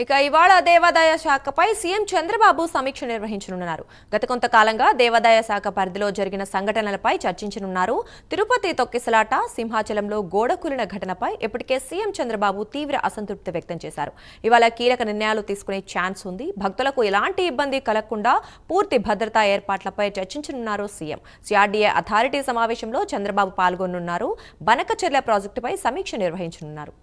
ఇక ఇవాళ దేవాదాయ శాఖపై సీఎం చంద్రబాబు సమీక్ష నిర్వహించనున్నారు. గత కొంతకాలంగా దేవాదాయ శాఖ పరిధిలో జరిగిన సంఘటనలపై చర్చించనున్నారు. తిరుపతి తొక్కిసలాట సింహాచలంలో గోడ కూలిన ఘటనపై ఇప్పటికే సీఎం చంద్రబాబు తీవ్ర అసంతృప్తి వ్యక్తం చేశారు. ఇవాళ కీలక నిర్ణయాలు తీసుకునే ఛాన్స్ ఉంది. భక్తులకు ఎలాంటి ఇబ్బంది కలగకుండా పూర్తి భద్రతా ఏర్పాట్లపై చర్చించనున్నారు సీఎం. సిఆర్డీఏ అథారిటీ సమావేశంలో చంద్రబాబు పాల్గొనున్నారు బనకచెర్ల ప్రాజెక్టుపై సమీక్ష నిర్వహించనున్నారు.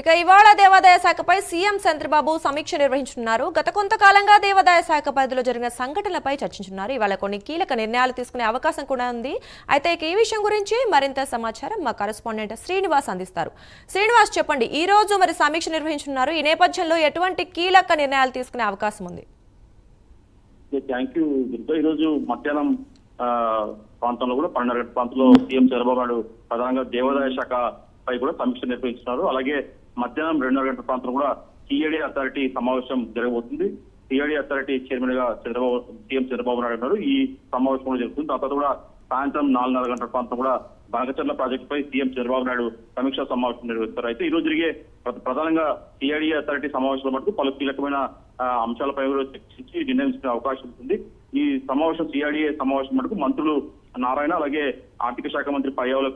ఇక ఇవాళ దేవాదాయ శాఖపై సీఎం చంద్రబాబు సమీక్ష నిర్వహించనున్నారు. గత కొంతకాలంగా దేవాదాయ శాఖ పరిధిలో జరిగిన సంఘటనలపై చర్చించున్నారు ఇవాళ కొన్ని కీలక నిర్ణయాలు తీసుకునే అవకాశం కూడా ఉంది. అయితే ఇక ఈ విషయం గురించి మరింత సమాచారం మా కరెస్పాండెంట్ శ్రీనివాస్ అందిస్తారు. శ్రీనివాస్ చెప్పండి. ఈ రోజు మరి సమీక్ష నిర్వహించున్నారు ఈ నేపథ్యంలో ఎటువంటి కీలక నిర్ణయాలు తీసుకునే అవకాశం ఉంది? థ్యాంక్ యూ ఈరోజు మధ్యాహ్నం ప్రాంతంలో కూడా పన్నెండు ప్రాంతంలో సీఎం చంద్రబాబు నాయుడు ప్రధానంగా దేవాదాయ శాఖ పై కూడా సమీక్ష నిర్వహిస్తున్నారు అలాగే మధ్యాహ్నం రెండున్నర గంటల ప్రాంతం కూడా సిఐడి అథారిటీ సమావేశం జరగబోతుంది. సిఐడి అథారిటీ చైర్మన్గా చంద్రబాబు సీఎం చంద్రబాబు నాయుడు గారు ఈ సమావేశం కూడా జరుగుతుంది. తర్వాత కూడా సాయంత్రం నాలుగున్నర గంటల ప్రాంతం కూడా బనకచర్ల ప్రాజెక్టు పై సీఎం చంద్రబాబు నాయుడు సమీక్షా సమావేశం నిర్వహిస్తారు. అయితే ఈ రోజు జరిగే ప్రధానంగా సిఐడి అథారిటీ సమావేశంలో మటుకు పలు కీలకమైన అంశాలపై కూడా చర్చించి నిర్ణయించుకునే అవకాశం ఉంటుంది. ఈ సమావేశం సిఐడిఏ సమావేశం మటుకు మంత్రులు నారాయణ అలాగే ఆర్థిక శాఖ మంత్రి పయ్యావుల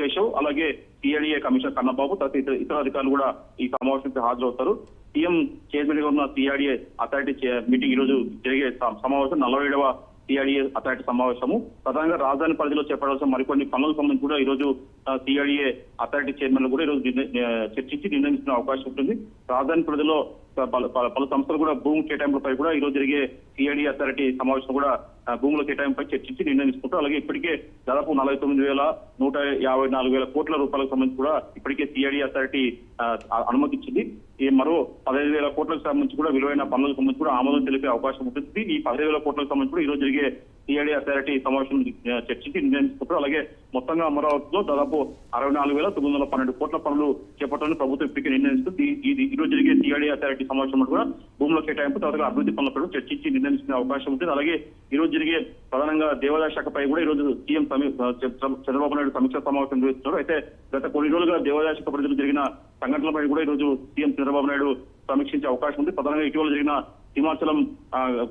కేశవ్ అలాగే సిఐడిఏ కమిషనర్ కన్నబాబు తదితర ఇతర- అధికారులు కూడా ఈ సమావేశానికి హాజరవుతారు. సీఎం చైర్మన్గా ఉన్న సిఐడిఏ అథారిటీ మీటింగ్ ఈ రోజు జరిగే సమావేశం నలభై ఏడవ సిఐడిఏ అథారిటీ సమావేశము. ప్రధానంగా రాజధాని పరిధిలో చేపడాల్సిన మరికొన్ని పనులకు సంబంధించి కూడా ఈ రోజు సిఐడిఏ అథారిటీ చైర్మన్ కూడా ఈ రోజు చర్చించి నిర్ణయించిన అవకాశం ఉంటుంది. రాజధాని పరిధిలో పలు పలు- పలు సంస్థలు కూడా భూమి కేటాయింపులపై కూడా ఈ రోజు జరిగే సిఐడి అథారిటీ సమావేశం కూడా భూముల కేటాయింపుపై చర్చించి నిర్ణయం తీసుకుంటారు. అలాగే ఇప్పటికే దాదాపు నలభై తొమ్మిది వేల నూట యాభై నాలుగు వేల కోట్ల రూపాయలకు సంబంధించి కూడా ఇప్పటికే సిఐడి అథారిటీ అనుమతించింది ఈ మరో పదహైదు వేల కోట్లకు సంబంధించి కూడా విలువైన పనులకు సంబంధించి కూడా ఆమోదం తెలిపే అవకాశం ఉంటుంది. ఈ పదహైదు వేల కోట్లకు సంబంధించి కూడా ఈ రోజు జరిగే సిఐడి అథారిటీ సమావేశం చర్చించి నిర్ణయం అలాగే మొత్తంగా అమరావతిలో దాదాపు అరవై నాలుగు వేల తొమ్మిది వందల పన్నెండు కోట్ల పనులు చేపట్టాలని ప్రభుత్వం ఇప్పటికే నిర్ణయిస్తుంది. ఇది ఈ రోజు జరిగే సిఐడి అథారిటీ సమావేశంలో కూడా భూముల కేటాయింపు తర్వాత అభివృద్ధి పనులపై కూడా చర్చించి నిర్ణయించుకునే అవకాశం ఉంటుంది. అలాగే ఈ రోజు జరిగే ప్రధానంగా దేవాదాయ శాఖపై కూడా ఈ రోజు సీఎం సమీ- చంద్రబాబు నాయుడు సమీక్ష సమావేశం నిర్వహిస్తున్నారు. అయితే గత కొన్ని రోజులుగా దేవాదాయ శాఖ పరిధిలో జరిగిన సంఘటనలపై కూడా ఈ రోజు సీఎం చంద్రబాబు నాయుడు సమీక్షించే అవకాశం ఉంది. ప్రధానంగా ఇటీవల జరిగిన హిమాచలం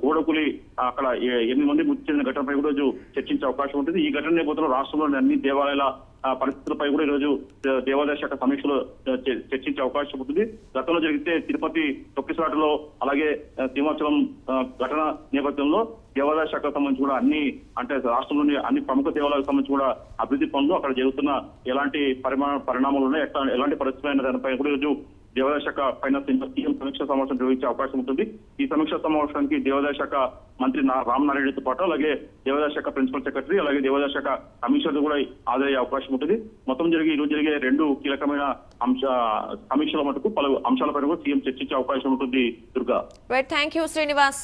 గోడకులి అక్కడ ఎనిమిది మంది మృతి చెందిన ఘటనపై కూడా రోజు చర్చించే అవకాశం ఉంటుంది. ఈ ఘటన నేపథ్యంలో రాష్ట్రంలోని అన్ని దేవాలయాల పరిస్థితులపై కూడా ఈరోజు దేవాదాయ శాఖ సమీక్షలో చర్చించే అవకాశం ఉంటుంది. గతంలో జరిగితే తిరుపతి తొక్కిసాటలో అలాగే సింహాచలం ఘటన నేపథ్యంలో దేవాదాయ శాఖకు సంబంధించి కూడా అన్ని అంటే రాష్ట్రంలోని అన్ని ప్రముఖ దేవాలయాలకు సంబంధించి కూడా అభివృద్ధి పనులు అక్కడ జరుగుతున్న ఎలాంటి పరిమాణ పరిణామాలు ఉన్నాయి ఎట్లా ఎలాంటి పరిస్థితులు అయిన దానిపై కూడా ఈరోజు దేవాదాయ శాఖ పైన సీఎం సమీక్ష సమావేశం నిర్వహించే అవకాశం ఉంటుంది. ఈ సమీక్ష సమావేశానికి దేవాదాయ శాఖ మంత్రి రామనారాయణతో పాటు అలాగే దేవాదాయ శాఖ ప్రిన్సిపల్ సెక్రటరీ అలాగే దేవాదాయ శాఖ కమిషనర్ కూడా హాజరయ్యే అవకాశం ఉంటుంది. మొత్తం జరిగి ఈ రోజు జరిగే రెండు కీలకమైన అంశ సమీక్షల మటుకు పలు అంశాలపైన కూడా సీఎం చర్చించే అవకాశం ఉంటుంది దుర్గా. Thank you Srinivas